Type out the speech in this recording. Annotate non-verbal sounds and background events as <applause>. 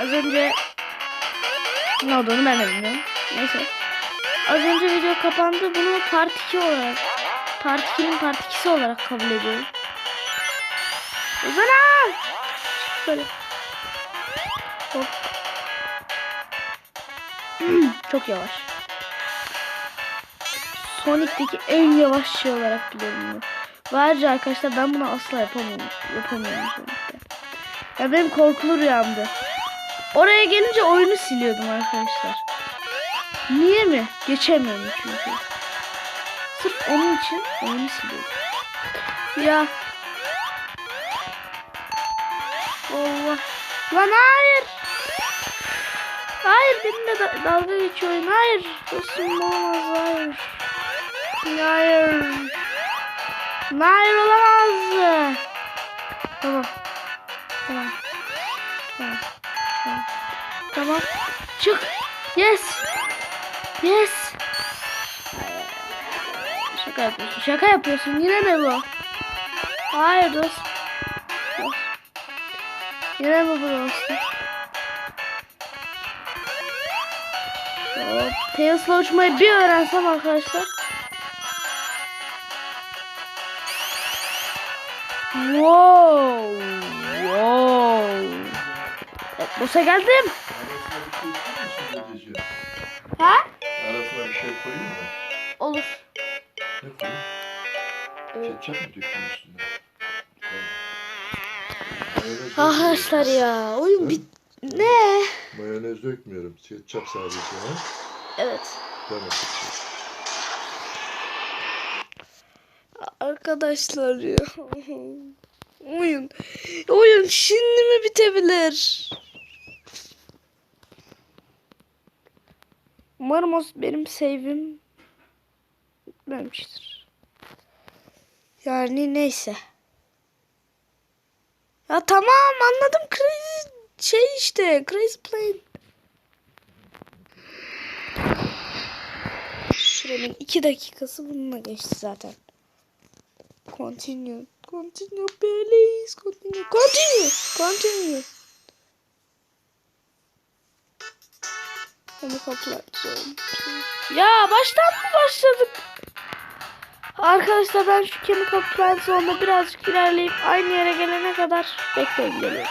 Az önce ne olduğunu ben de bilmiyorum. Neyse. Az önce video kapandı. Bunu part 2 olarak part 2'nin part 2'si olarak kabul ediyorum. Uzana! Şöyle. Hop. <clears throat> Çok yavaş. Sonic'teki en yavaş şey olarak biliyorum bunu. Ve ayrıca arkadaşlar ben bunu asla yapamıyorum. Yapamıyorum Sonic'te. Ya benim korkulu rüyamdı. Oraya gelince oyunu siliyordum arkadaşlar. Niye mi? Geçemiyorum çünkü. Sırf onun için oyunu siliyordum. Ya. Allah. Lan hayır. Hayır benimle da dalga geçiyor oyun. Hayır. Dostum olamaz. Hayır. Hayır. Hayır olamaz. Tamam. Tamam. Tamam. Tamam. Çık. Yes. Yes. Şaka yapıyorsun. Şaka yapıyorsun. Yine mi bu? Hayır dost. Dost. Yine mi bu dostum? Tails'la uçmayı bir öğrensem arkadaşlar. Wow. Wow. Evet, boss'a geldim. Arasına bir şey? Ha? Arasına bir şey koyayım mı? Olur. Ne koyayım? Ketçap mı dökeyim üstüne? Mayonez Arkadaşlar ya oyun bit... Ne? Mayonez dökmüyorum. Ketçap sadece. Ha? Evet. Tamam. Arkadaşlar ya. <laughs> Oyun. Oyun şimdi mi bitebilir? Umarım o benim save'im bitmemiştir. Yani neyse. Ya tamam anladım crazy şey işte crazy plane. Sürenin iki dakikası bununla geçti zaten. Continue. Continue please. Continue. Continue. Continue. Helikopter. Ya baştan mı başladık? Arkadaşlar ben şu Plant Zone'da birazcık ilerleyip aynı yere gelene kadar bekleyin geliyorum.